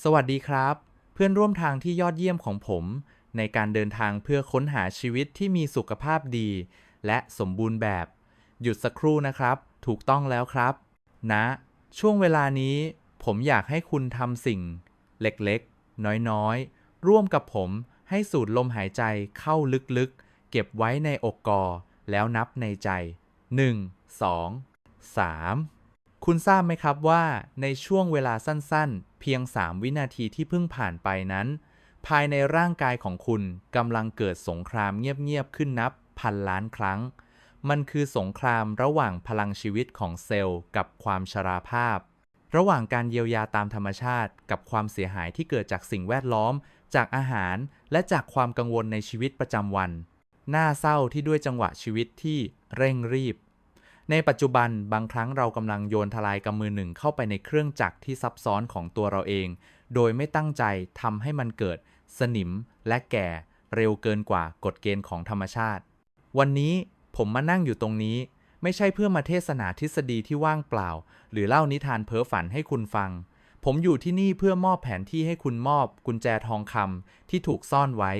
สวัสดีครับ เพื่อนร่วมทางที่ยอดเยี่ยมของผม ในการเดินทางเพื่อค้นหาชีวิตที่มีสุขภาพดี และสมบูรณ์แบบ หยุดสักครู่นะครับ ถูกต้องแล้วครับนะ ช่วงเวลานี้ ผมอยากให้คุณทำสิ่ง เล็กๆ น้อยๆ ร่วมกับผมให้สูดลมหายใจเข้าลึกๆ เก็บไว้ในอกกอ แล้วนับในใจ 1 2 3 คุณทราบไหมครับว่าในช่วงเวลาสั้นๆ เพียง 3 วินาทีที่เพิ่งผ่านไปนั้น ภายในร่างกายของคุณกำลังเกิดสงครามเงียบๆขึ้นนับพันล้านครั้ง มันคือสงครามระหว่างพลังชีวิตของเซลล์ กับความชราภาพ ระหว่างการเยียวยาตามธรรมชาติ กับความเสียหายที่เกิดจากสิ่งแวดล้อม จากอาหาร และจากความกังวลในชีวิตประจำวัน น่าเศร้าที่ด้วยจังหวะชีวิตที่เร่งรีบ ในปัจจุบันบางครั้งเรากำลังโยนทลายกำมือหนึ่งเข้าไปในเครื่องจักรที่ซับซ้อนของตัวเราเอง โดยไม่ตั้งใจทำให้มันเกิด สนิมและแก่เร็วเกินกว่ากฎเกณฑ์ของธรรมชาติ วันนี้ผมมานั่งอยู่ตรงนี้ ไม่ใช่เพื่อมาเทศนาทฤษฎีที่ว่างเปล่า หรือเล่านิทานเพ้อฝันให้คุณฟัง ผมอยู่ที่นี่เพื่อมอบแผนที่ให้คุณมอบกุญแจทองคำที่ถูกซ่อนไว้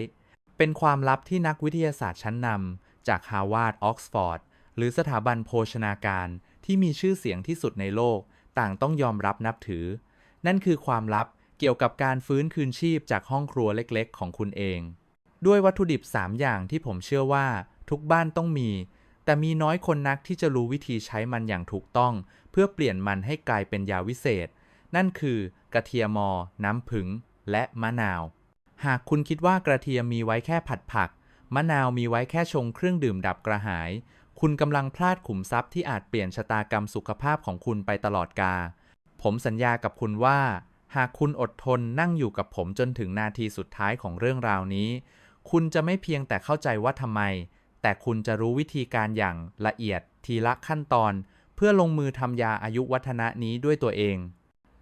เป็นความลับที่นักวิทยาศาสตร์ชั้นนำจากฮาวาดออกซฟอร์ด หรือสถาบันโภชนาการที่มีชื่อเสียงที่สุดในโลก ต่างต้องยอมรับนับถือ นั่นคือความลับเกี่ยวกับการฟื้นคืนชีพจากห้องครัวเล็กๆ ของคุณเอง ด้วยวัตถุดิบ 3 อย่างที่ผมเชื่อว่า ทุกบ้านต้องมี แต่มีน้อยคนนักที่จะรู้วิธีใช้มันอย่างถูกต้อง เพื่อเปลี่ยนมันให้กลายเป็นยาวิเศษ นั่นคือกระเทียมอน้ำผึ้งและมะนาว หากคุณคิดว่ากระเทียมมีไว้แค่ผัดผัก มะนาวมีไว้แค่ชงเครื่องดื่มดับกระหาย คุณกำลังพลาดขุมทรัพย์ที่อาจเปลี่ยนชะตากรรมสุขภาพของคุณไปตลอดกาลผมสัญญากับคุณว่า หากคุณอดทนนั่งอยู่กับผมจนถึงนาทีสุดท้ายของเรื่องราวนี้ คุณจะไม่เพียงแต่เข้าใจว่าทำไม แต่คุณจะรู้วิธีการอย่างละเอียดทีละขั้นตอน เพื่อลงมือทำยาอายุวัฒนะนี้ด้วยตัวเอง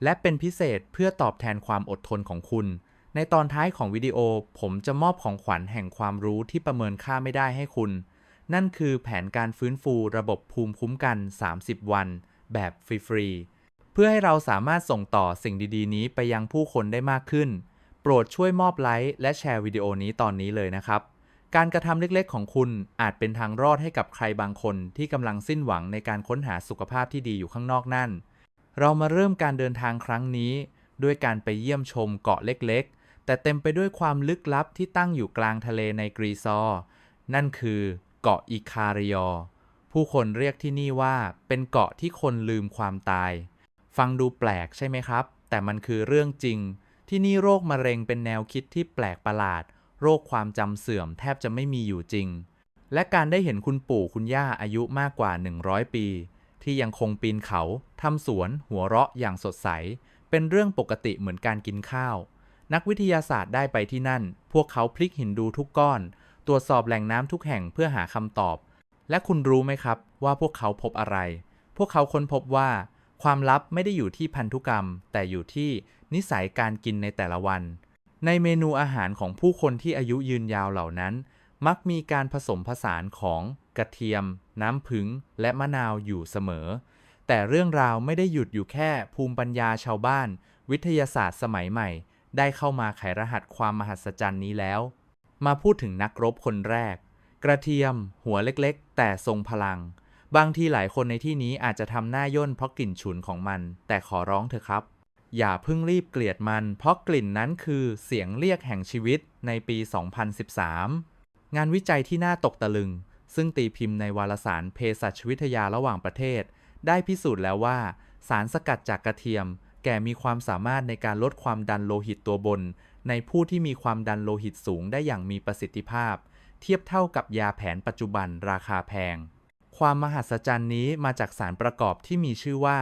และเป็นพิเศษเพื่อตอบแทนความอดทนของคุณ ในตอนท้ายของวิดีโอผมจะมอบของขวัญแห่งความรู้ที่ประเมินค่าไม่ได้ให้คุณ นั่นคือแผนการฟื้นฟูระบบภูมิคุ้มกัน 30 วัน แบบฟรีๆ เพื่อให้เราสามารถส่งต่อสิ่งดีๆ นี้ไปยังผู้คนได้มากขึ้น โปรดช่วยมอบไลค์และแชร์วิดีโอนี้ตอนนี้เลยนะครับ การกระทำเล็กๆ ของคุณอาจเป็นทางรอดให้กับใครบางคนที่กำลังสิ้นหวังในการค้นหาสุขภาพที่ดีอยู่ข้างนอกนั่น เรามาเริ่มการเดินทางครั้งนี้ ด้วยการไปเยี่ยมชมเกาะเล็กๆ แต่เต็มไปด้วยความลึกลับที่ตั้งอยู่กลางทะเลในกรีซอร์นั่นคือ เกาะอิคาริยอ ผู้คนเรียกที่นี่ว่าเป็นเกาะที่คนลืมความตาย ฟังดูแปลกใช่ไหมครับ แต่มันคือเรื่องจริง ที่นี่โรคมะเร็งเป็นแนวคิดที่แปลกประหลาด โรคความจำเสื่อมแทบจะไม่มีอยู่จริง และการได้เห็นคุณปู่คุณย่าอายุมากกว่า 100 ปี ที่ยังคงปีนเขาทำสวน หัวเราะอย่างสดใส เป็นเรื่องปกติเหมือนการกินข้าว นักวิทยาศาสตร์ได้ไปที่นั่น พวกเขาพลิกหินดูทุกก้อน รวจสอบแหล่งน้ำทุกแห่งเพื่อหาคำตอบ และคุณรู้ไหมครับว่าพวกเขาพบอะไร พวกเขาค้นพบว่า ความลับไม่ได้อยู่ที่พันธุกรรม แต่อยู่ที่นิสัยการกินในแต่ละวัน ในเมนูอาหารของผู้คนที่อายุยืนยาวเหล่านั้น มักมีการผสมผสานของกระเทียม น้ำผึ้งและมะนาวอยู่เสมอ แต่เรื่องราวไม่ได้หยุดอยู่แค่ภูมิปัญญาชาวบ้าน วิทยาศาสตร์สมัยใหม่ ได้เข้ามาไขรหัสความมหัศจรรย์นี้แล้ว มาพูดถึงนักรบคนแรก กระเทียม หัวเล็กๆ แต่ทรงพลัง บางทีหลายคนในที่นี้อาจจะทำหน้าย่นเพราะกลิ่นฉุนของมัน แต่ขอร้องเถอะครับ อย่าเพิ่งรีบเกลียดมัน เพราะกลิ่นนั้นคือเสียงเรียกแห่งชีวิตในปี 2013 งานวิจัยที่น่าตกตะลึง ซึ่งตีพิมพ์ในวารสารเภสัชวิทยาระหว่างประเทศ ได้พิสูจน์แล้วว่า สารสกัดจากกระเทียม แก่มีความสามารถในการลดความดันโลหิตตัวบน ในผู้ที่มีความดันโลหิตสูงได้อย่างมีประสิทธิภาพ เทียบเท่ากับยาแผนปัจจุบันราคาแพง ความมหัศจรรย์นี้มาจากสารประกอบที่มีชื่อว่า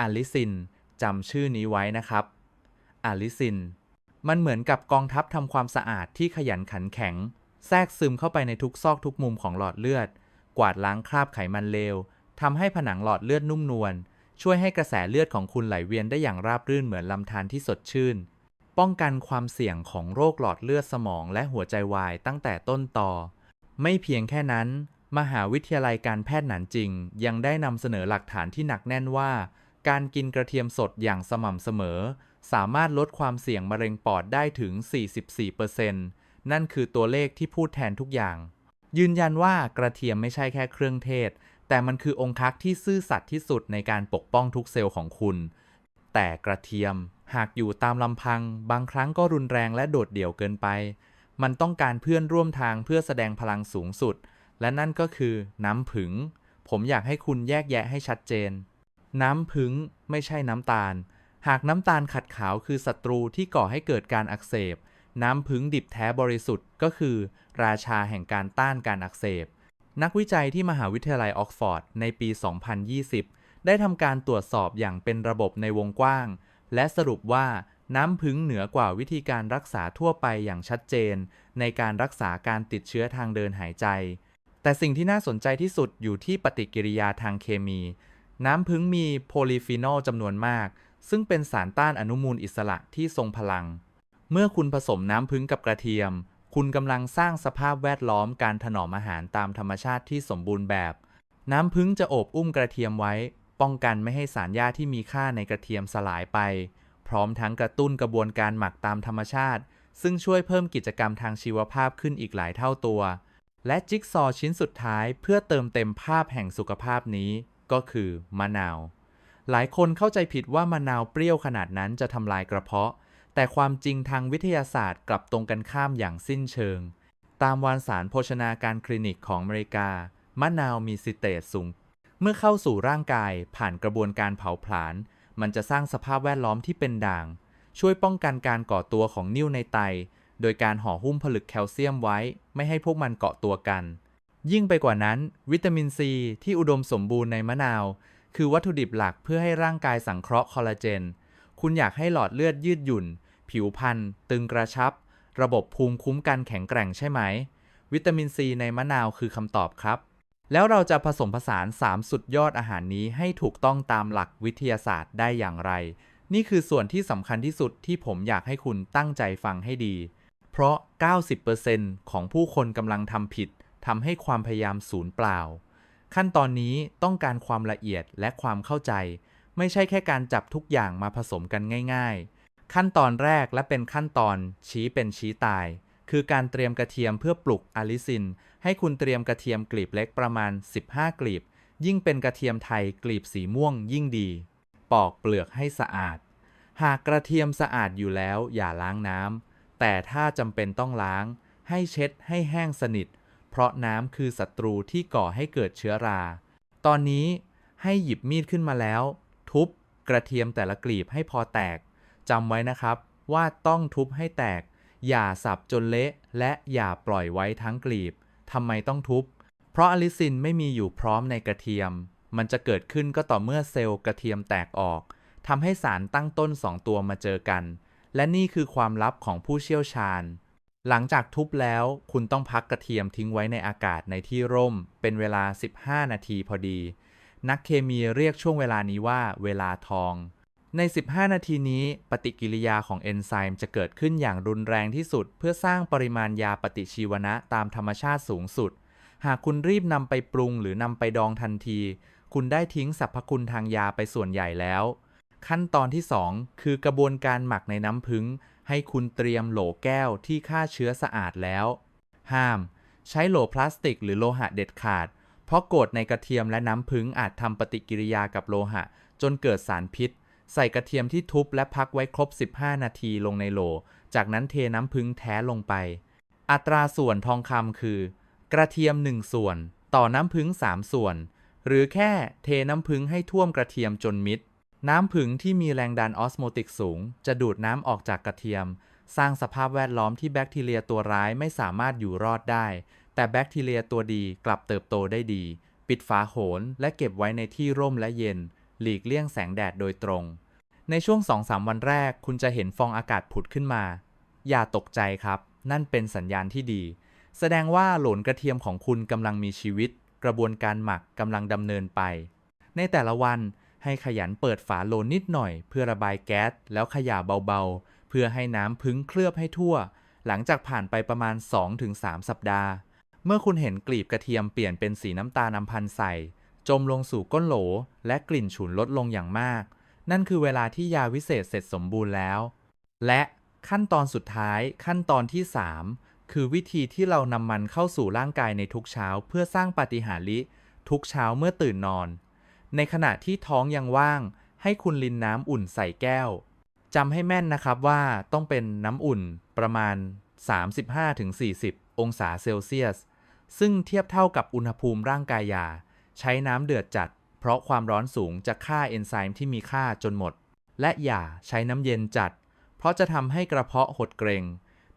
อะลิซินจำชื่อนี้ไว้นะครับอะลิซิน มันเหมือนกับกองทัพทำความสะอาดที่ขยันขันแข็ง แทรกซึมเข้าไปในทุกซอกทุกมุมของหลอดเลือด กวาดล้างคราบไขมันเลวทำให้ผนังหลอดเลือดนุ่มนวลช่วยให้กระแสเลือดของคุณไหลเวียนได้อย่างราบรื่นเหมือนลำธารที่สดชื่น ป้องกันความเสี่ยงของโรคหลอดเลือดสมองและหัวใจวายตั้งแต่ต้นต่อ ไม่เพียงแค่นั้น มหาวิทยาลัยการแพทย์หนานจริง ยังได้นำเสนอหลักฐานที่หนักแน่นว่า การกินกระเทียมสดอย่างสม่ำเสมอ สามารถลดความเสี่ยงมะเร็งปอดได้ถึง 44%นั่นคือตัวเลขที่พูดแทนทุกอย่าง ยืนยันว่ากระเทียมไม่ใช่แค่เครื่องเทศ แต่มันคือองค์คักที่ซื่อสัตย์ที่สุดในการปกป้องทุกเซลล์ของคุณ แต่กระเทียม หากอยู่ตามลำพัง บางครั้งก็รุนแรงและโดดเดี่ยวเกินไป มันต้องการเพื่อนร่วมทางเพื่อแสดงพลังสูงสุด และนั่นก็คือน้ำผึ้งผมอยากให้คุณแยกแยะให้ชัดเจน น้ำผึ้งไม่ใช่น้ำตาล หากน้ำตาลขัดขาวคือศัตรูที่ก่อให้เกิดการอักเสบ น้ำผึ้งดิบแท้บริสุทธิ์ก็คือ ราชาแห่งการต้านการอักเสบ นักวิจัยที่มหาวิทยาลัยออกฟอร์ดในปี 2020 ได้ทำการตรวจสอบอย่างเป็นระบบในวงกว้าง และสรุปว่าน้ำผึ้งเหนือกว่าวิธีการรักษาทั่วไปอย่างชัดเจน ในการรักษาการติดเชื้อทางเดินหายใจ แต่สิ่งที่น่าสนใจที่สุดอยู่ที่ปฏิกิริยาทางเคมี น้ำผึ้งมีโพลีฟีนอลจำนวนมาก ซึ่งเป็นสารต้านอนุมูลอิสระที่ทรงพลัง เมื่อคุณผสมน้ำผึ้งกับกระเทียม คุณกำลังสร้างสภาพแวดล้อมการถนอมอาหารตามธรรมชาติที่สมบูรณ์แบบ น้ำผึ้งจะโอบอุ้มกระเทียมไว้ ป้องกันไม่ให้สารหญ้าที่มีค่าในกระเทียมสลายไป พร้อมทั้งกระตุ้นกระบวนการหมักตามธรรมชาติ ซึ่งช่วยเพิ่มกิจกรรมทางชีวภาพขึ้นอีกหลายเท่าตัว และจิ๊กซอว์ชิ้นสุดท้ายเพื่อเติมเต็มภาพแห่งสุขภาพนี้ก็คือมะนาว หลายคนเข้าใจผิดว่ามะนาวเปรี้ยวขนาดนั้นจะทำลายกระเพาะ แต่ความจริงทางวิทยาศาสตร์กลับตรงกันข้ามอย่างสิ้นเชิง ตามวารสารโภชนาการคลินิกของอเมริกามะนาวมีซิเตตสูง เมื่อเข้าสู่ร่างกายผ่านกระบวนการเผาผลาญ มันจะสร้างสภาพแวดล้อมที่เป็นด่าง ช่วยป้องกันการก่อตัวของนิ่วในไต โดยการห่อหุ้มผลึกแคลเซียมไว้ ไม่ให้พวกมันเกาะตัวกัน ยิ่งไปกว่านั้น วิตามินซีที่อุดมสมบูรณ์ในมะนาว คือวัตถุดิบหลักเพื่อให้ร่างกายสังเคราะห์คอลลาเจน คุณอยากให้หลอดเลือดยืดหยุ่น ผิวพรรณตึงกระชับ ระบบภูมิคุ้มกันแข็งแกร่งใช่ไหม วิตามินซีในมะนาวคือคำตอบครับ แล้วเราจะผสมผสาน 3 สุดยอดอาหารนี้ให้ถูกต้องตามหลักวิทยาศาสตร์ได้อย่างไร นี่คือส่วนที่สำคัญที่สุดที่ผมอยากให้คุณตั้งใจฟังให้ดี เพราะ 90%ของผู้คนกำลังทำผิดทำให้ความพยายามสูญเปล่า ขั้นตอนนี้ต้องการความละเอียดและความเข้าใจ ไม่ใช่แค่การจับทุกอย่างมาผสมกันง่าย ๆ ขั้นตอนแรกและเป็นขั้นตอนชี้เป็นชี้ตาย คือการเตรียมกระเทียมเพื่อปลุกอลิซิน ให้คุณเตรียมกระเทียมกลีบเล็กประมาณ 15 กลีบ ยิ่งเป็นกระเทียมไทยกลีบสีม่วงยิ่งดี ปอกเปลือกให้สะอาด หากกระเทียมสะอาดอยู่แล้วอย่าล้างน้ำ แต่ถ้าจำเป็นต้องล้าง ให้เช็ดให้แห้งสนิท เพราะน้ำคือศัตรูที่ก่อให้เกิดเชื้อรา ตอนนี้ให้หยิบมีดขึ้นมาแล้ว ทุบกระเทียมแต่ละกลีบให้พอแตกจำไว้นะครับว่าต้องทุบให้แตก อย่าสับจนเละ และอย่าปล่อยไว้ทั้งกลีบทำไมต้องทุบ เพราะอลิซินไม่มีอยู่พร้อมในกระเทียม มันจะเกิดขึ้นก็ต่อเมื่อเซลล์กระเทียมแตกออกทำให้สารตั้งต้น2ตัวมาเจอกัน และนี่คือความลับของผู้เชี่ยวชาญ หลังจากทุบแล้ว คุณต้องพักกระเทียมทิ้งไว้ในอากาศในที่ร่ม เป็นเวลา 15 นาทีพอดี นักเคมีเรียกช่วงเวลานี้ว่าเวลาทอง ใน 15 นาทีนี้ปฏิกิริยาของเอนไซม์จะเกิดขึ้นอย่างรุนแรงที่สุด เพื่อสร้างปริมาณยาปฏิชีวนะตามธรรมชาติสูงสุด หากคุณรีบนำไปปรุงหรือนำไปดองทันที คุณได้ทิ้งสรรพคุณทางยาไปส่วนใหญ่แล้ว ขั้นตอนที่ 2 คือกระบวนการหมักในน้ำผึ้งให้คุณเตรียมโหลแก้วที่ฆ่าเชื้อสะอาดแล้ว ห้าม ใช้โหลพลาสติกหรือโลหะเด็ดขาด เพราะกรดในกระเทียมและน้ำผึ้งอาจทำปฏิกิริยากับโลหะ จนเกิดสารพิษ ใส่กระเทียมที่ทุบและพักไว้ครบ 15 นาทีลงในโหล จากนั้นเทน้ำผึ้งแท้ลงไป อัตราส่วนทองคำคือ กระเทียม 1 ส่วน ต่อน้ำผึ้ง3 ส่วน หรือแค่เทน้ำผึ้งให้ท่วมกระเทียมจนมิด น้ำผึ้งที่มีแรงดันออสโมติกสูง จะดูดน้ำออกจากกระเทียม สร้างสภาพแวดล้อมที่แบคทีเรียตัวร้ายไม่สามารถอยู่รอดได้ แต่แบคทีเรียตัวดีกลับเติบโตได้ดี ปิดฝาโหนและเก็บไว้ในที่ร่มและเย็น หลีกเลี่ยงแสงแดดโดยตรง ในช่วง 2-3 วันแรก คุณจะเห็นฟองอากาศผุดขึ้นมา อย่าตกใจครับ นั่นเป็นสัญญาณที่ดี แสดงว่าโหลนกระเทียมของคุณกำลังมีชีวิต กระบวนการหมักกำลังดำเนินไป ในแต่ละวันให้ขยันเปิดฝาโหลนนิดหน่อย เพื่อระบายแก๊สแล้วขย่าเบาๆ เพื่อให้น้ำพึ้งเคลือบให้ทั่ว หลังจากผ่านไปประมาณ 2-3 สัปดาห์ เมื่อคุณเห็นกลีบกระเทียมเปลี่ยนเป็นสีน้ำตาลน้ำพันใสจมลงสู่ก้นโหล และกลิ่นฉุนลดลงอย่างมาก นั่นคือเวลาที่ยาวิเศษเสร็จสมบูรณ์แล้ว และขั้นตอนสุดท้ายขั้นตอนที่ 3 คือวิธีที่เรานำมันเข้าสู่ร่างกายในทุกเช้า เพื่อสร้างปฏิหาริทุกเช้าเมื่อตื่นนอน ในขณะที่ท้องยังว่าง ให้คุณลินน้ำอุ่นใส่แก้วจำให้แม่นนะครับว่าต้องเป็นน้ำอุ่นประมาณ 35-40 องศาเซลเซียส ซึ่งเทียบเท่ากับอุณหภูมิร่างกายยา ใช้น้ำเดือดจัด เพราะความร้อนสูงจะฆ่าเอนไซม์ที่มีค่าจนหมด และอย่าใช้น้ำเย็นจัด เพราะจะทำให้กระเพาะหดเกรง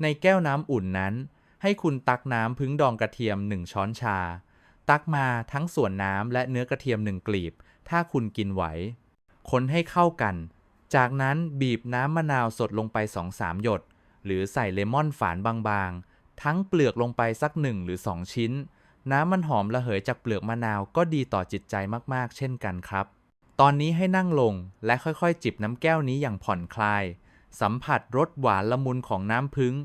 ในแก้วน้ำอุ่นนั้น ให้คุณตักน้ำพึ่งดองกระเทียม 1 ช้อนชา ตักมาทั้งส่วนน้ำและเนื้อกระเทียม1กลีบ ถ้าคุณกินไหว คนให้เข้ากัน จากนั้นบีบน้ำมะนาวสดลงไป 2-3 หยด หรือใส่เลมอนฝานบางๆ ทั้งเปลือกลงไปสักหนึ่งหรือ 2 ชิ้น น้ำมันหอมระเหยจากเปลือกมะนาวก็ดีต่อจิตใจมากๆ เช่นกันครับ ตอนนี้ให้นั่งลงและค่อยๆ จิบน้ำแก้วนี้อย่างผ่อนคลาย สัมผัสรสหวานละมุนของน้ำพึ่ง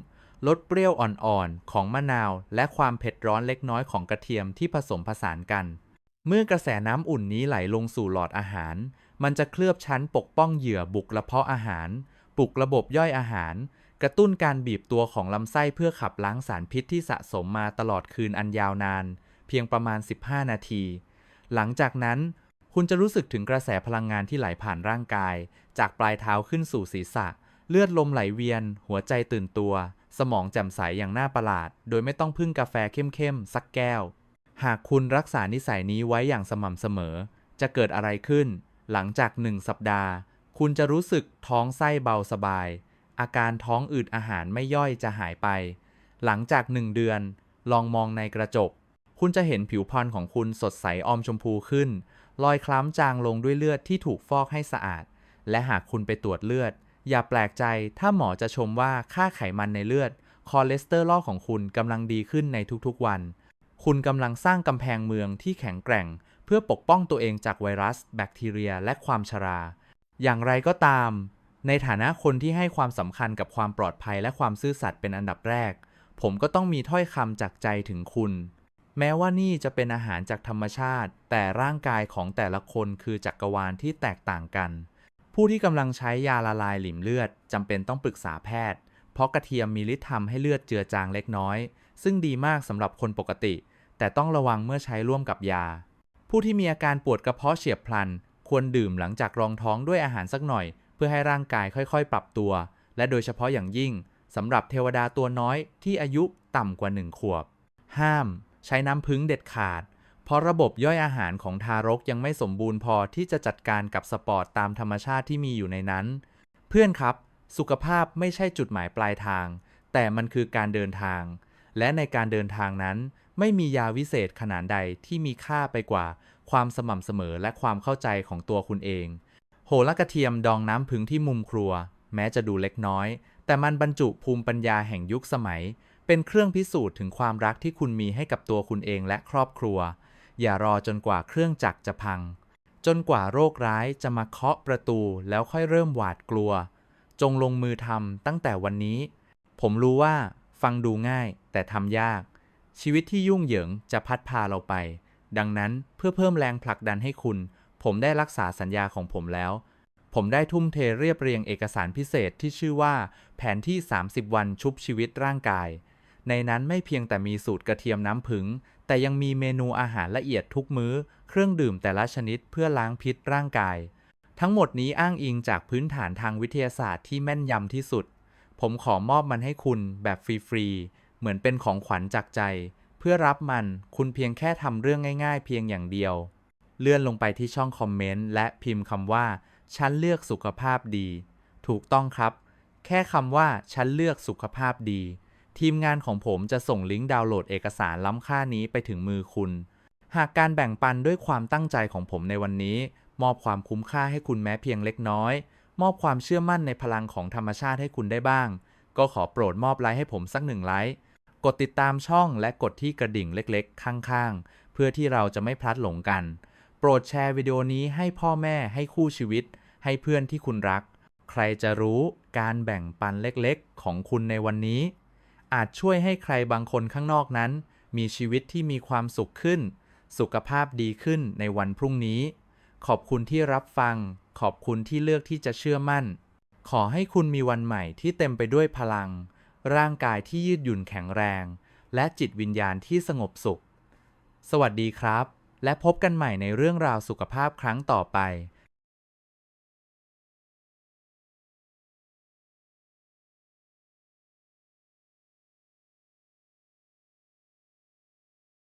รสเปรี้ยวอ่อนๆ ของมะนาว และความเผ็ดร้อนเล็กน้อยของกระเทียมที่ผสมผสานกัน เมื่อกระแสน้ำอุ่นนี้ไหลลงสู่หลอดอาหาร มันจะเคลือบชั้นปกป้องเหยื่อบุกระเพาะอาหาร ปลุกระบบย่อยอาหาร กระตุ้นการบีบตัวของลำไส้เพื่อขับล้างสารพิษที่สะสมมาตลอดคืนอันยาวนาน เพียงประมาณ 15 นาที หลังจากนั้น คุณจะรู้สึกถึงกระแสพลังงานที่ไหลผ่านร่างกาย จากปลายเท้าขึ้นสู่ศีรษะ เลือดลมไหลเวียน หัวใจตื่นตัว สมองแจ่มใสอย่างน่าประหลาด โดยไม่ต้องพึ่งกาแฟเข้มๆสักแก้ว หากคุณรักษานิสัยนี้ไว้อย่างสม่ำเสมอ จะเกิดอะไรขึ้น หลังจากหนึ่งสัปดาห์ คุณจะรู้สึกท้องไส้เบาสบาย อาการท้องอืดอาหารไม่ย่อยจะหายไป หลังจากหนึ่งเดือน ลองมองในกระจก คุณจะเห็นผิวพรรณของคุณสดใสอมชมพูขึ้น รอยคล้ำจางลงด้วยเลือดที่ถูกฟอกให้สะอาด และหากคุณไปตรวจเลือด อย่าแปลกใจถ้าหมอจะชมว่าค่าไขมันในเลือด คอเลสเตอรอลของคุณกำลังดีขึ้นในทุกๆวัน คุณกำลังสร้างกำแพงเมืองที่แข็งแกร่ง เพื่อปกป้องตัวเองจากไวรัส แบคทีเรีย และความชรา อย่างไรก็ตาม ในฐานะคนที่ให้ความสำคัญกับความปลอดภัยและความซื่อสัตย์เป็นอันดับแรก ผมก็ต้องมีถ้อยคำจากใจถึงคุณ แม้ว่านี่จะเป็นอาหารจากธรรมชาติ แต่ร่างกายของแต่ละคนคือจักรวาลที่แตกต่างกัน ผู้ที่กำลังใช้ยาละลายหลิมเลือดจำเป็นต้องปรึกษาแพทย์ เพราะกระเทียมมีฤทธิ์ทำให้เลือดเจือจางเล็กน้อย ซึ่งดีมากสำหรับคนปกติ แต่ต้องระวังเมื่อใช้ร่วมกับยา ผู้ที่มีอาการปวดกระเพาะเฉียบพลัน ควรดื่มหลังจากรองท้องด้วยอาหารสักหน่อย พื่อให้ร่างกายค่อยๆ ปรับตัว และโดยเฉพาะอย่างยิ่งสำหรับเทวดาตัวน้อยที่อายุต่ำกว่าหนึ่งขวบ ห้าม ใช้น้ำพึ่งเด็ดขาด เพราะระบบย่อยอาหารของทารกยังไม่สมบูรณ์พอที่จะจัดการกับสปอร์ตตามธรรมชาติที่มีอยู่ในนั้น เพื่อนครับ สุขภาพไม่ใช่จุดหมายปลายทาง แต่มันคือการเดินทาง และในการเดินทางนั้น ไม่มียาวิเศษขนาดใดที่มีค่าไปกว่า ความสม่ำเสมอและความเข้าใจของตัวคุณเอง โหระกระเทียมดองน้ำผึ้งที่มุมครัว แม้จะดูเล็กน้อย แต่มันบรรจุภูมิปัญญาแห่งยุคสมัย เป็นเครื่องพิสูจน์ถึงความรักที่คุณมีให้กับตัวคุณเองและครอบครัว อย่ารอจนกว่าเครื่องจักรจะพัง จนกว่าโรคร้ายจะมาเคาะประตูแล้วค่อยเริ่มหวาดกลัว จงลงมือทำตั้งแต่วันนี้ ผมรู้ว่า ฟังดูง่าย แต่ทำยาก ชีวิตที่ยุ่งเหยิงจะพัดพาเราไป ดังนั้นเพื่อเพิ่มแรงผลักดันให้คุณ ผมได้รักษาสัญญาของผมแล้ว ผมได้ทุ่มเทเรียบเรียงเอกสารพิเศษที่ชื่อว่า แผนที่ 30 วันชุบชีวิตร่างกาย ในนั้นไม่เพียงแต่มีสูตรกระเทียมน้ำผึ้งแต่ยังมีเมนูอาหารละเอียดทุกมื้อ เครื่องดื่มแต่ละชนิดเพื่อล้างพิษร่างกาย ทั้งหมดนี้อ้างอิงจากพื้นฐานทางวิทยาศาสตร์ที่แม่นยำที่สุด ผมขอมอบมันให้คุณแบบฟรีๆ เหมือนเป็นของขวัญจากใจ เพื่อรับมันคุณเพียงแค่ทำเรื่องง่าย ๆ เพียงอย่างเดียว เลื่อนลงไปที่ช่องคอมเมนต์และพิมพ์คำว่า ฉันเลือกสุขภาพดี ถูกต้องครับ แค่คำว่า ฉันเลือกสุขภาพดี ทีมงานของผมจะส่งลิงก์ดาวน์โหลดเอกสารล้ำค่านี้ไปถึงมือคุณ หากการแบ่งปันด้วยความตั้งใจของผมในวันนี้ มอบความคุ้มค่าให้คุณแม้เพียงเล็กน้อย มอบความเชื่อมั่นในพลังของธรรมชาติให้คุณได้บ้าง ก็ขอโปรดมอบไลค์ให้ผมสักหนึ่งไลค์กดติดตามช่องและกดที่กระดิ่งเล็กๆ ข้างๆ เพื่อที่เราจะไม่พลัดหลงกัน โปรดแชร์วิดีโอนี้ให้พ่อแม่ให้คู่ชีวิต ให้เพื่อนที่คุณรัก ใครจะรู้การแบ่งปันเล็กๆ ของคุณในวันนี้ อาจช่วยให้ใครบางคนข้างนอกนั้น มีชีวิตที่มีความสุขขึ้น สุขภาพดีขึ้นในวันพรุ่งนี้ ขอบคุณที่รับฟัง ขอบคุณที่เลือกที่จะเชื่อมั่น ขอให้คุณมีวันใหม่ที่เต็มไปด้วยพลัง ร่างกายที่ยืดหยุ่นแข็งแรง และจิตวิญญาณที่สงบสุข สวัสดีครับ และพบกันใหม่ในเรื่องราวสุขภาพครั้งต่อไป